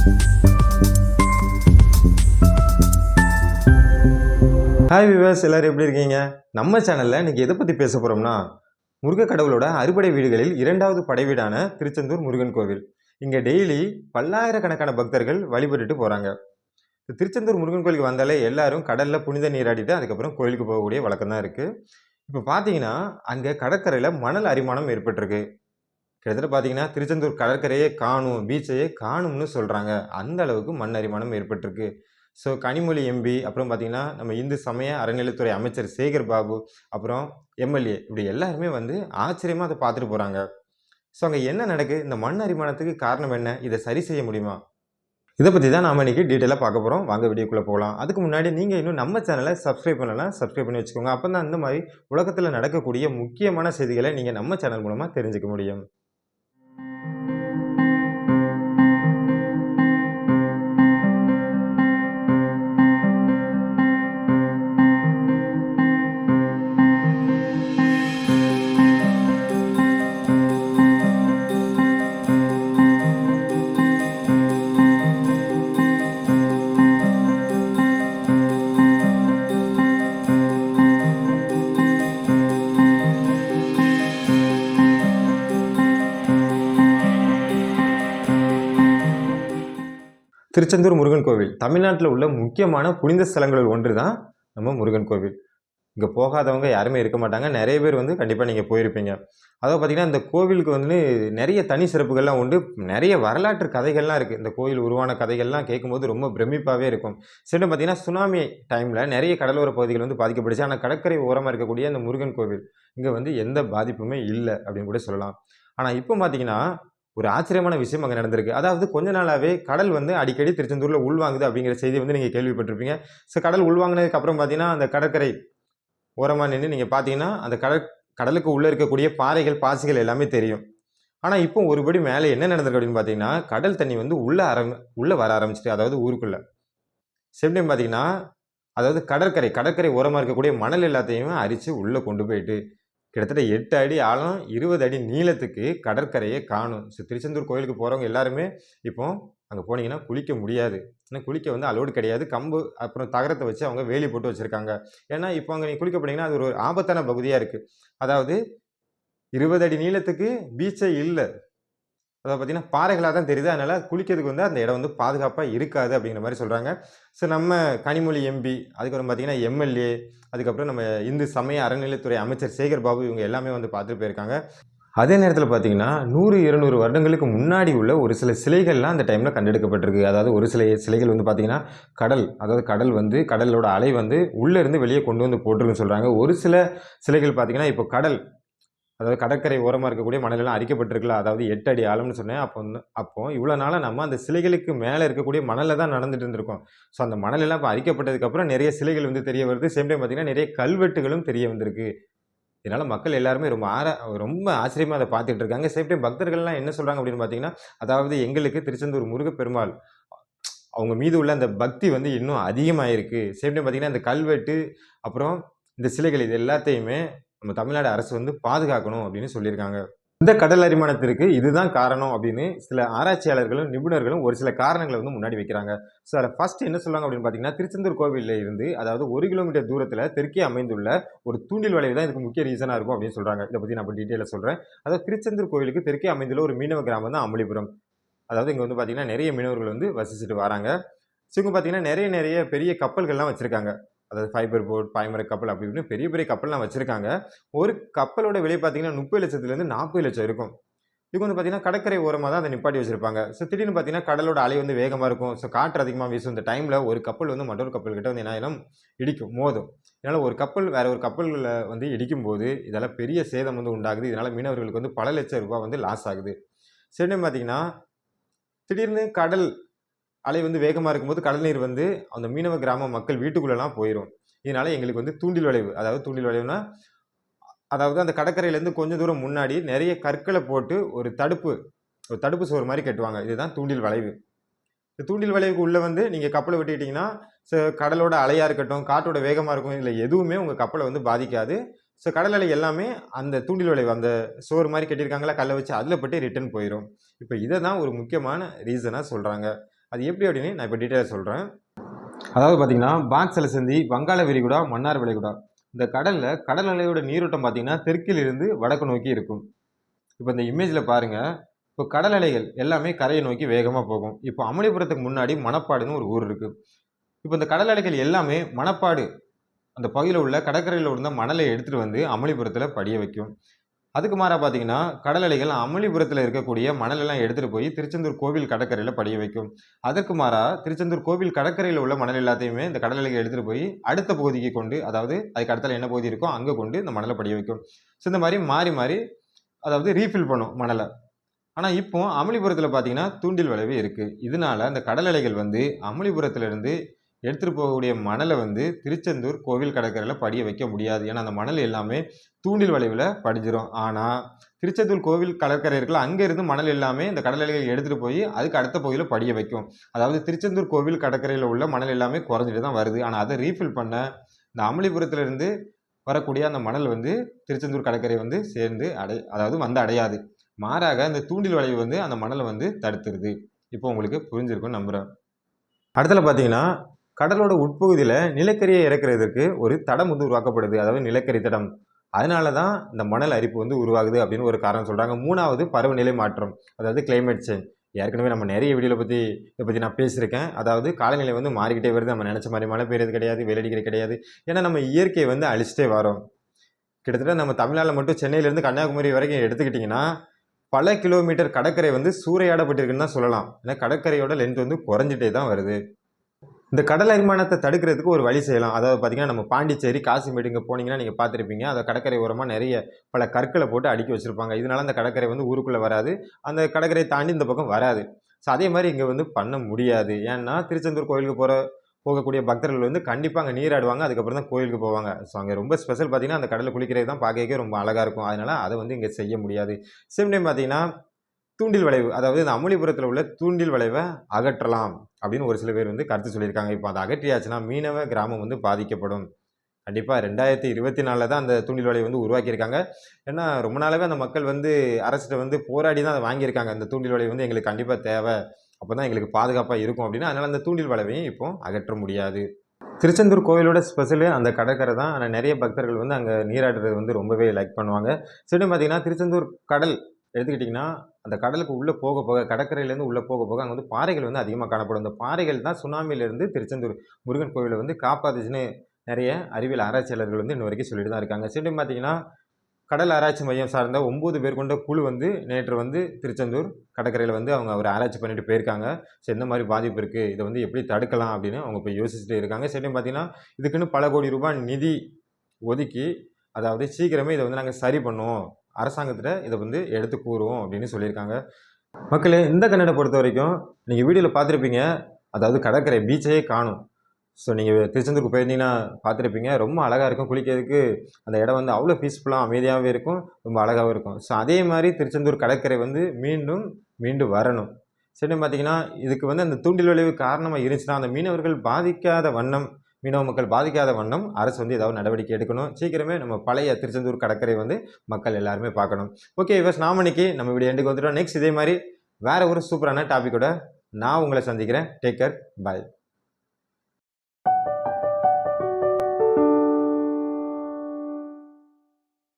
Hi விவாஸ் எல்லோரும் எப்படி இருக்கீங்க? நம்ம சேனலில் இன்றைக்கி எதை பற்றி பேச போகிறோம்னா முருக கடவுளோட அறுபடை வீடுகளில் இரண்டாவது படை வீடான திருச்செந்தூர் முருகன் கோவில். இங்கே டெய்லி பல்லாயிரக்கணக்கான பக்தர்கள் வழிபட்டுட்டு போகிறாங்க திருச்செந்தூர் முருகன் கோயிலுக்கு வந்தாலே எல்லாரும் கடலில் புனித நீராடிட்டு அதுக்கப்புறம் கோயிலுக்கு போகக்கூடிய வழக்கம் தான் இருக்குது இப்போ பார்த்தீங்கன்னா அங்கே கடற்கரையில் மணல் அரிமானம் ஏற்பட்டிருக்கு. கிட்டத்தட்ட பார்த்தீங்கன்னா திருச்செந்தூர் கடற்கரையே காணும் பீச்சையே காணும்னு சொல்கிறாங்க அந்த அளவுக்கு மண் அரிமானம் ஏற்பட்டிருக்கு. ஸோ கனிமொழி எம்பி அப்புறம் பார்த்தீங்கன்னா நம்ம இந்து சமய அறநிலைத்துறை அமைச்சர் சேகர் பாபு அப்புறம் எம்எல்ஏ இப்படி எல்லாருமே வந்து ஆச்சரியமாக அதை பார்த்துட்டு போகிறாங்க ஸோ அங்கே என்ன நடக்கு? இந்த மண் அரிமானத்துக்கு காரணம் என்ன? இதை சரி செய்ய முடியுமா? இதை பற்றி தான் நாம் இன்றைக்கி டீட்டெயிலாக பார்க்க போகிறோம் வாங்க வீடியோக்குள்ளே போகலாம். அதுக்கு முன்னாடி நீங்கள் இன்னும் நம்ம சேனலை சப்ஸ்கிரைப் பண்ணலாம் சப்ஸ்கிரைப் பண்ணி வச்சுக்கோங்க. அப்போ தான் இந்த மாதிரி உலகத்தில் நடக்கக்கூடிய முக்கியமான செய்திகளை நீங்கள் நம்ம சேனல் மூலமாக தெரிஞ்சுக்க முடியும். திருச்செந்தூர் முருகன் கோவில். தமிழ்நாட்டில் உள்ள முக்கியமான புனித ஸ்தலங்களில் ஒன்று தான் நம்ம முருகன் கோவில். இங்கே போகாதவங்க யாருமே இருக்க மாட்டாங்க. நிறைய பேர் வந்து கண்டிப்பாக நீங்கள் போயிருப்பீங்க. அதாவது பார்த்தீங்கன்னா இந்த கோவிலுக்கு வந்து நிறைய தனி சிறப்புகள்லாம் உண்டு. நிறைய வரலாற்று கதைகள்லாம் இருக்குது இந்த கோயில் உருவான கதைகள்லாம் கேட்கும்போது ரொம்ப பிரமிப்பாகவே இருக்கும். சரி பார்த்தீங்கன்னா சுனாமி டைமில் நிறைய கடலோர பகுதிகள் வந்து பாதிக்கப்பட்டுச்சு. ஆனால் கடற்கரை ஓரமாக இருக்கக்கூடிய அந்த முருகன் கோவில் இங்கே வந்து எந்த பாதிப்புமே இல்லை அப்படின்னு கூட சொல்லலாம். ஆனால் இப்போ பார்த்தீங்கன்னா ஒரு ஆச்சரியமான விஷயம் அங்கே நடந்திருக்கு. அதாவது கொஞ்ச நாளாகவே கடல் வந்து அடிக்கடி திருச்செந்தூரில் உள்வாங்குது அப்படிங்கிற செய்தி வந்து நீங்கள் கேள்விப்பட்டிருப்பீங்க. ஸோ கடல் உள்வாங்கினதுக்கு அப்புறம் பார்த்தீங்கன்னா அந்த கடற்கரை ஓரமாக நின்று நீங்கள் பார்த்தீங்கன்னா அந்த கடல் கடலுக்கு உள்ளே இருக்கக்கூடிய பாறைகள் பாசிகள் எல்லாமே தெரியும். ஆனால் இப்போ ஒருபடி மேலே என்ன நடந்திருக்கு அப்படின்னு பார்த்தீங்கன்னா கடல் தண்ணி வந்து உள்ளே ஆரம் உள்ளே வர ஆரம்பிச்சிட்டு அதாவது ஊருக்குள்ளே. செப்டைம் பார்த்தீங்கன்னா அதாவது கடற்கரை கடற்கரை ஓரமாக இருக்கக்கூடிய மணல் எல்லாத்தையுமே அரித்து உள்ளே கொண்டு போயிட்டு கிட்டத்தட்ட எட்டு அடி ஆழம் இருபது அடி நீளத்துக்கு கடற்கரையை காணும். ஸோ திருச்செந்தூர் கோயிலுக்கு போகிறவங்க எல்லாருமே இப்போ அங்கே போனீங்கன்னா குளிக்க முடியாது. ஏன்னா குளிக்க வந்து அலோடு கிடையாது. கம்பு அப்புறம் தகரத்தை வச்சு அவங்க வேலி போட்டு வச்சுருக்காங்க. ஏன்னா இப்போ அங்கே நீங்கள் குளிக்க போனீங்கன்னா அது ஒரு ஆபத்தான பகுதியாக இருக்குது அதாவது இருபது அடி நீளத்துக்கு பீச்சே இல்லை. அதாவது பார்த்தீங்கன்னா பாறைகளாக தான் தெரியுது. அதனால் குளிக்கிறதுக்கு வந்து அந்த இடம் வந்து பாதுகாப்பாக இருக்காது அப்படிங்கிற மாதிரி சொல்கிறாங்க ஸோ நம்ம கனிமொழி எம்பி அதுக்கப்புறம் பார்த்தீங்கன்னா எம்எல்ஏ அதுக்கப்புறம் நம்ம இந்து சமய அறநிலைத்துறை அமைச்சர் சேகர் பாபு இவங்க எல்லாமே வந்து பார்த்துட்டு போயிருக்காங்க. அதே நேரத்தில் பார்த்தீங்கன்னா நூறு இருநூறு வருடங்களுக்கு முன்னாடி உள்ள ஒரு சில சிலைகள்லாம் அந்த டைமில் கண்டெடுக்கப்பட்டிருக்கு. அதாவது ஒரு சில சிலைகள் வந்து பார்த்திங்கன்னா கடல் அதாவது கடல் வந்து கடலோட அலை வந்து உள்ளே இருந்து வெளியே கொண்டு வந்து போட்டிருக்குன்னு சொல்கிறாங்க ஒரு சில சிலைகள் பார்த்திங்கன்னா இப்போ கடல் அதாவது கடற்கரை ஓரமாக இருக்கக்கூடிய மணலெல்லாம் அரிக்கப்பட்டிருக்கல அதாவது எட்டு அடி ஆழம்னு சொன்னேன். அப்போ வந்து அப்போ இவ்வளோ நாளாக நம்ம அந்த சிலைகளுக்கு மேலே இருக்கக்கூடிய மணலில் தான் நடந்துட்டு இருந்திருக்கோம். ஸோ அந்த மணலெல்லாம் இப்போ அரிக்கப்பட்டதுக்கப்புறம் நிறைய சிலைகள் வந்து தெரிய வருது. சேம் டைம் பார்த்திங்கன்னா நிறைய கல்வெட்டுகளும் தெரிய வந்திருக்கு. இதனால் மக்கள் எல்லாருமே ரொம்ப ஆர ரொம்ப ஆச்சரியமாக அதை பார்த்துட்டு இருக்காங்க. சேம் டைம் பக்தர்கள்லாம் என்ன சொல்கிறாங்க அப்படின்னு பார்த்தீங்கன்னா அதாவது எங்களுக்கு திருச்செந்தூர் முருகப்பெருமாள் அவங்க மீது உள்ள அந்த பக்தி வந்து இன்னும் அதிகமாயிருக்கு. சேம் டைம் பார்த்தீங்கன்னா இந்த கல்வெட்டு அப்புறம் இந்த சிலைகள் இது எல்லாத்தையுமே நம்ம தமிழ்நாடு அரசு வந்து பாதுகாக்கணும் அப்படின்னு சொல்லியிருக்காங்க. இந்த கடல் அரிமானத்திற்கு இதுதான் காரணம் அப்படின்னு சில ஆராய்ச்சியாளர்களும் நிபுணர்களும் ஒரு சில காரணங்களை வந்து முன்னாடி வைக்கிறாங்க. ஸோ அதில் ஃபர்ஸ்ட் என்ன சொல்லுவாங்க அப்படின்னு பார்த்தீங்கன்னா திருச்செந்தூர் கோவிலில் இருந்து அதாவது ஒரு கிலோமீட்டர் தூரத்தில் தெற்கே அமைந்துள்ள ஒரு தூண்டில் வளைவு தான் இதுக்கு முக்கிய ரீசனாக இருக்கும் அப்படின்னு சொல்கிறாங்க இதை பற்றி நான் டீட்டெயிலாக சொல்கிறேன் அதாவது திருச்செந்தூர் கோவிலுக்கு தெற்கே அமைந்துள்ள ஒரு மீனவ கிராமம் தான் அமளிபுரம் அதாவது இங்கே வந்து பார்த்திங்கன்னா நிறைய மீனவர்கள் வந்து வசிச்சுட்டு வராங்க. ஸோ இங்கே பார்த்தீங்கன்னா நிறைய நிறைய பெரிய கப்பல்கள்லாம் வச்சுருக்காங்க. அதாவது ஃபைபர் போட் பாய்மர கப்பல் அப்படி இப்படின்னு பெரிய பெரிய கப்பல்லாம் வச்சுருக்காங்க. ஒரு கப்பலோட விலை பார்த்தீங்கன்னா முப்பது லட்சத்துலேருந்து நாற்பது லட்சம் இருக்கும். இதுக்கு வந்து பார்த்தீங்கன்னா கடற்கரை ஓரமாக தான் அதை நிப்பாட்டி வச்சிருப்பாங்க. ஸோ திடீர்னு பார்த்தீங்கன்னா கடலோட அலை வந்து வேகமாக இருக்கும். ஸோ காற்று அதிகமாக வீசும் இந்த டைமில் ஒரு கப்பல் வந்து மற்றொரு கப்பல் கிட்ட வந்து என்ன இடிக்கும் மோதும். இதனால் ஒரு கப்பல் வேறு ஒரு கப்பலில் வந்து இடிக்கும் போது இதெல்லாம் பெரிய சேதம் வந்து உண்டாகுது. இதனால் மீனவர்களுக்கு வந்து பல லட்சம் ரூபாய் வந்து லாஸ் ஆகுது. சரி பார்த்தீங்கன்னா திடீர்னு கடல் அலை வந்து வேகமாக இருக்கும்போது கடல் நீர் வந்து அந்த மீனவ கிராம மக்கள் வீட்டுக்குள்ளெல்லாம் போயிடும் இதனால எங்களுக்கு வந்து தூண்டில் விளைவு அதாவது தூண்டில் வளைவுனா அதாவது அந்த கடற்கரையிலேருந்து கொஞ்சம் தூரம் முன்னாடி நிறைய கற்களை போட்டு ஒரு தடுப்பு ஒரு தடுப்பு சோறு மாதிரி கட்டுவாங்க. இதுதான் தூண்டில் வளைவு. இந்த தூண்டில் வளைவுக்கு உள்ளே வந்து நீங்கள் கப்பலை விட்டுக்கிட்டிங்கன்னா ஸோ கடலோட அலையாக இருக்கட்டும் காற்றோட வேகமாக இருக்கும் இல்லை எதுவுமே உங்கள் கப்பலை வந்து பாதிக்காது. ஸோ கடல் அலை எல்லாமே அந்த தூண்டில் வளைவு அந்த சோறு மாதிரி கட்டியிருக்காங்களா கல்லை வச்சு அதில் பட்டு ரிட்டர்ன் போயிடும் இப்போ இதை தான் ஒரு முக்கியமான ரீசனாக சொல்கிறாங்க அது எப்படி அப்படின்னு நான் இப்போ டீட்டெயிலாக சொல்கிறேன் அதாவது பார்த்தீங்கன்னா பாக்ஸில் செந்தி வங்காள விரிகுடா மன்னார் விளைகுடா இந்த கடலில் கடல் அலையோட நீரோட்டம் பார்த்திங்கன்னா தெற்கிலிருந்து வடக்கு நோக்கி இருக்கும். இப்போ இந்த இமேஜில் பாருங்கள் இப்போ கடல் அலைகள் எல்லாமே கரையை நோக்கி வேகமாக போகும். இப்போ அமளிபுரத்துக்கு முன்னாடி மணப்பாடுன்னு ஒரு ஊர் இருக்குது இப்போ இந்த கடல் அலைகள் எல்லாமே மணப்பாடு. அந்த பகுதியில் உள்ள கடற்கரையில் உள்ள மணலை எடுத்துகிட்டு வந்து அமளிபுரத்தில் படிய வைக்கும். அதுக்கு மாறாக பார்த்தீங்கன்னா கடல் அலைகள் அமளிபுரத்தில் இருக்கக்கூடிய மணலெல்லாம் எடுத்துகிட்டு போய் திருச்செந்தூர் கோவில் கடற்கரையில் படிய வைக்கும். அதற்கு மாறாக திருச்செந்தூர் கோவில் கடற்கரையில் உள்ள மணல் எல்லாத்தையுமே இந்த கடல் அலைகள் எடுத்துகிட்டு போய் அடுத்த பகுதிக்கு கொண்டு அதாவது அதுக்கு அடுத்தால என்ன பகுதி இருக்கோ அங்கே கொண்டு இந்த மணலை படிய வைக்கும். ஸோ இந்த மாதிரி மாறி மாறி அதாவது ரீஃபில் பண்ணும் மணலை. ஆனால் இப்போ அமளிபுரத்தில் பார்த்தீங்கன்னா தூண்டில் விளைவு இருக்குது இதனால அந்த கடல் அலைகள் வந்து அமளிபுரத்துலேருந்து எடுத்துகிட்டு போகக்கூடிய மணலை வந்து திருச்செந்தூர் கோவில் கடற்கரையில் படிய வைக்க முடியாது. ஏன்னா அந்த மணல் எல்லாமே தூண்டில் வளைவில் படிஞ்சிரும். ஆனால் திருச்செந்தூர் கோவில் கடற்கரை இருக்கலாம் அங்கேருந்து மணல் எல்லாமே இந்த கடல் அலைகள் எடுத்துகிட்டு போய் அதுக்கு அடுத்த பகுதியில் படிய வைக்கும். அதாவது திருச்செந்தூர் கோவில் கடற்கரையில் உள்ள மணல் எல்லாமே குறைஞ்சிட்டு தான் வருது. ஆனால் அதை ரீஃபில் பண்ண இந்த அமளிபுரத்துலேருந்து வரக்கூடிய அந்த மணல் வந்து திருச்செந்தூர் கடற்கரை வந்து சேர்ந்து அடை அதாவது வந்து அடையாது. மாறாக இந்த தூண்டில் வளைவு வந்து அந்த மணலை வந்து தடுத்துருது. இப்போ உங்களுக்கு புரிஞ்சிருக்கும்னு நம்புகிறேன் அடுத்தல பார்த்தீங்கன்னா கடலோட உட்பகுதியில் நிலக்கரியை இறக்குறதுக்கு ஒரு தடம் வந்து உருவாக்கப்படுது. அதாவது நிலக்கரி தடம். அதனால தான் இந்த மணல் அரிப்பு வந்து உருவாகுது அப்படின்னு ஒரு காரணம் சொல்கிறாங்க மூணாவது பருவநிலை மாற்றம். அதாவது கிளைமேட் சேஞ்ச் ஏற்கனவே நம்ம நிறைய வீடியோவில் பற்றி இதை பற்றி நான் பேசியிருக்கேன். அதாவது காலநிலை வந்து மாறிக்கிட்டே வருது. நம்ம நினச்ச மாதிரி மழை பெய்யறது கிடையாது வெயிலடிக்கிறது கிடையாது. ஏன்னா நம்ம இயற்கையை வந்து அழிச்சிட்டே வரோம். கிட்டத்தட்ட நம்ம தமிழ்நாட்டில் மட்டும் சென்னையிலேருந்து கன்னியாகுமரி வரைக்கும் எடுத்துக்கிட்டிங்கன்னா பல கிலோமீட்டர் கடற்கரை வந்து சூறையாடப்பட்டிருக்குன்னு தான் சொல்லலாம். ஏன்னா கடற்கரையோட லென்த் வந்து குறைஞ்சிட்டே தான் வருது. இந்த கடல் அரிமானத்தை தடுக்கிறதுக்கு ஒரு வழி செய்யலாம். அதாவது பார்த்தீங்கன்னா நம்ம பாண்டிச்சேரி காசிமேடு இங்கே போனீங்கன்னா நீங்கள் பார்த்துருப்பீங்க அதை கடற்கரை ஓரமாக நிறைய பல கற்களை போட்டு அடுக்கி வச்சுருப்பாங்க. இதனால அந்த கடற்கரை வந்து ஊருக்குள்ளே வராது. அந்த கடற்கரை தாண்டி இந்த பக்கம் வராது. ஸோ அதே மாதிரி இங்கே வந்து பண்ண முடியாது. ஏன்னா திருச்செந்தூர் கோயிலுக்கு போகிற போகக்கூடிய பக்தர்கள் வந்து கண்டிப்பாக அங்கே நீராடுவாங்க அதுக்கப்புறம் தான் கோயிலுக்கு போவாங்க. ஸோ அங்கே ரொம்ப ஸ்பெஷல் பார்த்திங்கன்னா அந்த கடலில் குளிக்கிறது தான் பார்க்கவே ரொம்ப அழகாக இருக்கும். அதனால் அதை வந்து இங்கே செய்ய முடியாது. சேம் டைம் பார்த்தீங்கன்னா தூண்டில் வளைவு அதாவது இந்த அமுலிபுரத்தில் உள்ள தூண்டில் வளைவை அகற்றலாம் அப்படின்னு ஒரு சில பேர் வந்து கருத்து சொல்லியிருக்காங்க. இப்போ அதை அகற்றியாச்சுன்னா மீனவ கிராமம் வந்து பாதிக்கப்படும். கண்டிப்பாக ரெண்டாயிரத்தி இருபத்தி நாலில் தான் அந்த தூண்டில் வலையை வந்து உருவாக்கியிருக்காங்க. ஏன்னா ரொம்ப நாளாகவே அந்த மக்கள் வந்து அரசிட்ட வந்து போராடி தான் அதை வாங்கியிருக்காங்க. அந்த தூண்டில் வலை வந்து எங்களுக்கு கண்டிப்பாக தேவை. அப்போ தான் எங்களுக்கு பாதுகாப்பாக இருக்கும் அப்படின்னா அதனால் அந்த தூண்டில் வளைவையும் இப்போ அகற்ற முடியாது. திருச்செந்தூர் கோவிலோட ஸ்பெஷலு அந்த கடற்கரை தான். ஆனால் நிறைய பக்தர்கள் வந்து அங்கே நீராடுறது வந்து ரொம்பவே லைக் பண்ணுவாங்க. சரி பார்த்தீங்கன்னா திருச்செந்தூர் கடல் எடுத்துக்கிட்டிங்கன்னா அந்த கடலுக்கு உள்ளே போக போக கடற்கரையிலேருந்து உள்ளே போக போக அங்கே வந்து பாறைகள் வந்து அதிகமாக காணப்படும். அந்த பாறைகள் தான் சுனாமியிலேருந்து திருச்செந்தூர் முருகன் கோவிலை வந்து காப்பாத்துச்சுன்னு நிறைய அறிவியல் ஆராய்ச்சியாளர்கள் வந்து இன்ன வரைக்கும் சொல்லிட்டு தான் இருக்காங்க. சரி பார்த்தீங்கன்னா கடல் ஆராய்ச்சி மையம் சார்ந்த ஒம்பது பேர் கொண்ட குழு வந்து நேற்று வந்து திருச்செந்தூர் கடற்கரையில் வந்து அவங்க ஒரு ஆராய்ச்சி பண்ணிட்டு போயிருக்காங்க. ஸோ எந்த மாதிரி பாதிப்பு இருக்குது இதை வந்து எப்படி தடுக்கலாம் அப்படின்னு அவங்க இப்போ யோசிச்சுட்டு இருக்காங்க. சரி பார்த்தீங்கன்னா இதுக்குன்னு பல கோடி ரூபாய் நிதி ஒதுக்கி அதாவது சீக்கிரமே இதை வந்து நாங்கள் சரி பண்ணுவோம். அரசாங்கத்தில் இதை வந்து எடுத்து கூறுவோம் அப்படின்னு சொல்லியிருக்காங்க. மக்களே இந்த கன்னடை பொறுத்த வரைக்கும் நீங்கள் வீடியோவில் பார்த்துருப்பீங்க. அதாவது கடற்கரை பீச்சையே காணும். ஸோ நீங்கள் திருச்செந்தூருக்கு போயிருந்தீங்கன்னா பார்த்துருப்பீங்க. ரொம்ப அழகாக இருக்கும் குளிக்கிறதுக்கு. அந்த இடம் வந்து அவ்வளோ பீஸ்ஃபுல்லாக அமைதியாகவே இருக்கும். ரொம்ப அழகாகவும் இருக்கும். ஸோ அதே மாதிரி திருச்செந்தூர் கடற்கரை வந்து மீண்டும் மீண்டும் வரணும். சரி பார்த்தீங்கன்னா இதுக்கு வந்து அந்த தூண்டில் விளைவு காரணமாக இருந்துச்சுன்னா அந்த மீனவர்கள் பாதிக்காத வண்ணம் மீனவ மக்கள் பாதிக்காத வண்ணம் அரசு வந்து ஏதாவது நடவடிக்கை எடுக்கணும். சீக்கிரமே நம்ம பழைய திருச்செந்தூர் கடற்கரை வந்து மக்கள் எல்லாருமே பார்க்கணும். ஓகே இவஸ் நாமணிக்கு நம்ம வீடியோ எண்டுக்கு வந்துட்டோம். நெக்ஸ்ட் இதே மாதிரி வேறு ஒரு சூப்பரான டாப்பிக்கோட நான் உங்களை சந்திக்கிறேன். Take care bye